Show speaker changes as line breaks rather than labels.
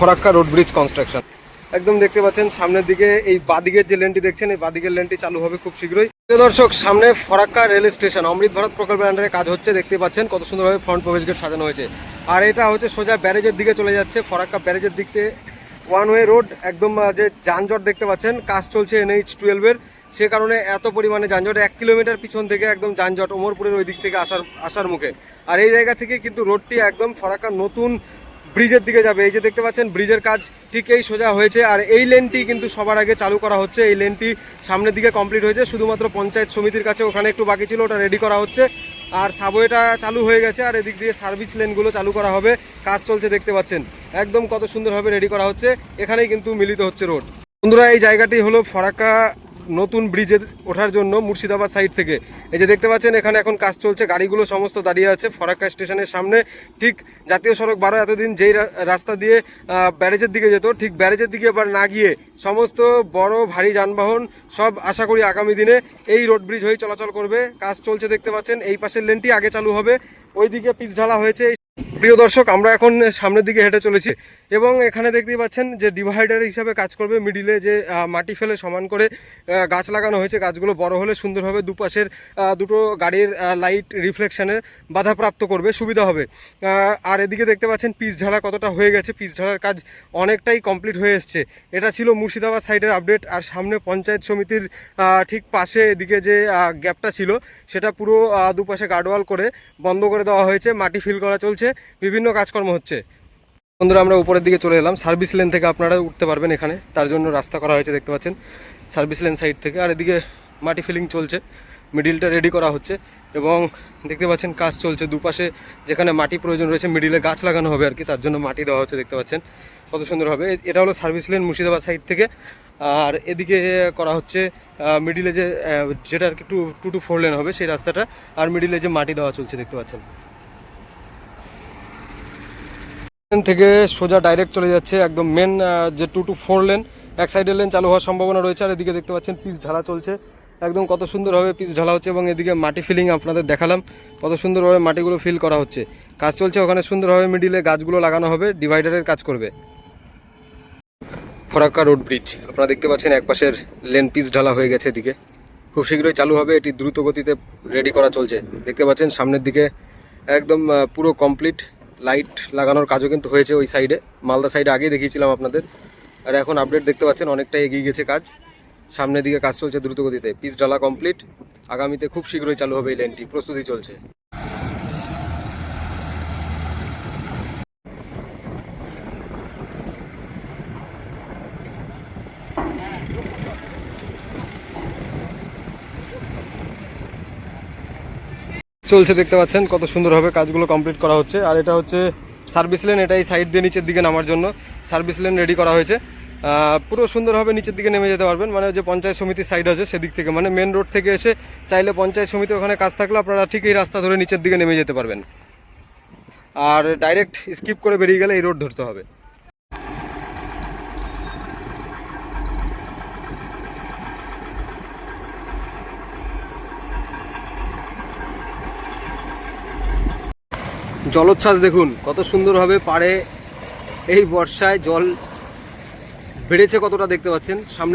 Farakka road bridge construction. একদম দেখতে পাচ্ছেন সামনের দিকে এই বাদিকের যে লেনটি দেখছেন, এই বাদিকের লেনটি চালু হবে খুব শীঘ্রই। দর্শক, সামনে ফরাক্কা রেল স্টেশন, অমৃত ভারত প্রকল্পের আন্ডারে কাজ হচ্ছে, দেখতে পাচ্ছেন কত সুন্দরভাবে ফ্রন্ট প্রবেশ গেট সাজানো হয়েছে। আর এটা হচ্ছে সোজা ব্যারেজের দিকে চলে যাচ্ছে, ফরাক্কা ব্যারেজের দিক থেকে ওয়ান ওয়ে রোড একদম যে যানজট দেখতে পাচ্ছেন, কাজ চলছে এনএইচ টুয়েলভের সে কারণে এত পরিমাণে যানজট, এক কিলোমিটার পিছন থেকে একদম যানজট, ওমরপুরের ওই দিক থেকে আসার আসার মুখে। আর এই জায়গা থেকে কিন্তু রোডটি একদম ফরাক্কার নতুন ব্রিজের দিকে যাবে। এই যে দেখতে পাচ্ছেন, ব্রিজের কাজ ঠিক এই সোজা হয়েছে। আর এই লেনটি কিন্তু সবার আগে চালু করা হচ্ছে। এই লেনটি সামনের দিকে কমপ্লিট হয়েছে। শুধুমাত্র পঞ্চায়েত সমিতির কাছে ওখানে একটু বাকি ছিল, ওটা রেডি করা হচ্ছে। আর সাবওয়েটা চালু হয়ে গেছে, আর এদিক দিয়ে সার্ভিস লেনগুলো চালু করা হবে। কাজ চলছে দেখতে পাচ্ছেন। একদম কত সুন্দরভাবে রেডি করা হচ্ছে। এখানেই কিন্তু মিলিত হচ্ছে রোড বন্ধুরা, এই জায়গাটি হলো ফরাক্কা নতুন ব্রিজের ওঠার জন্য মুর্শিদাবাদ সাইড থেকে। এই যে দেখতে পাচ্ছেন, এখানে এখন কাজ চলছে, গাড়িগুলো সমস্ত দাঁড়িয়ে আছে ফরাক্কা স্টেশনের সামনে। ঠিক জাতীয় সড়ক বারো এতদিন যেই রাস্তা দিয়ে ব্যারেজের দিকে যেত, ঠিক ব্যারেজের দিকে এবার না গিয়ে সমস্ত বড় ভারী যানবাহন সব আশা করি আগামী দিনে এই রোড ব্রিজ হয়ে চলাচল করবে। কাজ চলছে দেখতে পাচ্ছেন, এই পাশের লেনটি আগে চালু হবে। ওইদিকে পিচ ঢালা হয়েছে প্রিয় দর্শক, আমরা এখন সামনের দিকে হেঁটে চলেছি এবং এখানে দেখতেই পাচ্ছেন যে ডিভাইডার হিসাবে কাজ করবে। মিডিলে যে মাটি ফেলে সমান করে গাছ লাগানো হয়েছে, গাছগুলো বড় হলে সুন্দরভাবে দুপাশের দুটো গাড়ির লাইট রিফ্লেকশানে বাধাপ্রাপ্ত করবে, সুবিধা হবে। আর এদিকে দেখতে পাচ্ছেন পিচ ঢালা কতটা হয়ে গেছে। পিচ ঢালার কাজ অনেকটাই কমপ্লিট হয়ে এসছে। এটা ছিল মুর্শিদাবাদ সাইডের আপডেট আর সামনে পঞ্চায়েত সমিতির ঠিক পাশে এদিকে যে গ্যাপটা ছিল, সেটা পুরো দুপাশে গার্ডওয়াল করে বন্ধ করে দেওয়া হয়েছে। মাটি ফিল করা চলছে। বিভিন্ন কাজকর্ম হচ্ছে। বন্ধুরা, আমরা উপরের দিকে চলে এলাম। সার্ভিস লেন থেকে আপনারা উঠতে পারবেন এখানে। তার জন্য রাস্তা করা হয়েছে, দেখতে পাচ্ছেন। সার্ভিস লেন সাইড থেকে। আর এদিকে মাটি ফিলিং চলছে। মিডিলটা রেডি করা হচ্ছে এবং দেখতে পাচ্ছেন, কাজ চলছে। দুপাশে যেখানে মাটি প্রয়োজন রয়েছে, মিডিলে গাছ লাগানো হবে আর কি। তার জন্য মাটি দেওয়া হচ্ছে, দেখতে পাচ্ছেন। কত সুন্দরভাবে এ- এটা হলো সার্ভিস লেন মুর্শিদাবাদ সাইড থেকে। আর এদিকে করা হচ্ছে মিডিলে যে যেটা আর কি two two to four lane হবে সেই রাস্তাটা। আর মিডিলে যে মাটি দেওয়া চলছে, দেখতে পাচ্ছেন। থেকে সোজা ডাইরেক্ট চলে যাচ্ছে একদম মেন যে টু টু ফোর লেন এক সাইডের লেন চালু হওয়ার সম্ভাবনা রয়েছে। আর এদিকে দেখতে পাচ্ছেন পিচ ঢালা চলছে। একদম কত সুন্দরভাবে পিচ ঢালা হচ্ছে এবং এদিকে মাটি ফিলিং আপনাদের দেখালাম, কত সুন্দরভাবে মাটিগুলো ফিল করা হচ্ছে। কাজ চলছে ওখানে সুন্দরভাবে মিডিলে গাছগুলো লাগানো হবে ডিভাইডারের কাজ করবে। ফরাক্কা রোড ব্রিজ আপনারা দেখতে পাচ্ছেন একপাশের লেন পিচ ঢালা হয়ে গেছে এদিকে। খুব শীঘ্রই চালু হবে, এটি দ্রুত গতিতে রেডি করা চলছে। দেখতে পাচ্ছেন সামনের দিকে একদম পুরো কমপ্লিট লাইট লাগানোর কাজও কিন্তু হয়েছে ওই সাইডে মালদা সাইডে আগেই দেখিয়েছিলাম আপনাদের। আর এখন আপডেট দেখতে পাচ্ছেন অনেকটা এগিয়ে গেছে কাজ। সামনের দিকে কাজ চলছে দ্রুত গতিতে পিচ ঢালা কমপ্লিট আগামীতে খুব শীঘ্রই চালু হবে এই লেনটি প্রস্তুতি চলছে। চলছে, দেখতে পাচ্ছেন কত সুন্দরভাবে কাজগুলো কমপ্লিট করা হচ্ছে। আর এটা হচ্ছে সার্ভিস লেন এটাই সাইড দিয়ে নিচের দিকে নামার জন্য। সার্ভিস লেন রেডি করা হয়েছে। পুরো সুন্দরভাবে নিচের দিকে নেমে যেতে পারবেন। মানে যে পঞ্চায়েত সমিতির সাইড আছে, সেদিক থেকে। মানে মেন রোড থেকে এসে চাইলে পঞ্চায়েত সমিতির ওখানে কাজ থাকলে আপনারা ঠিক এই রাস্তা ধরে নিচের দিকে নেমে যেতে পারবেন। আর ডাইরেক্ট স্কিপ করে বেরিয়ে গেলে এই রোড ধরতে হবে। জলোচ্ছ্বাস দেখুন কত সুন্দরভাবে পাড়ে এই বর্ষায় জল বেড়েছে কতটা দেখতে পাচ্ছেন? সামনে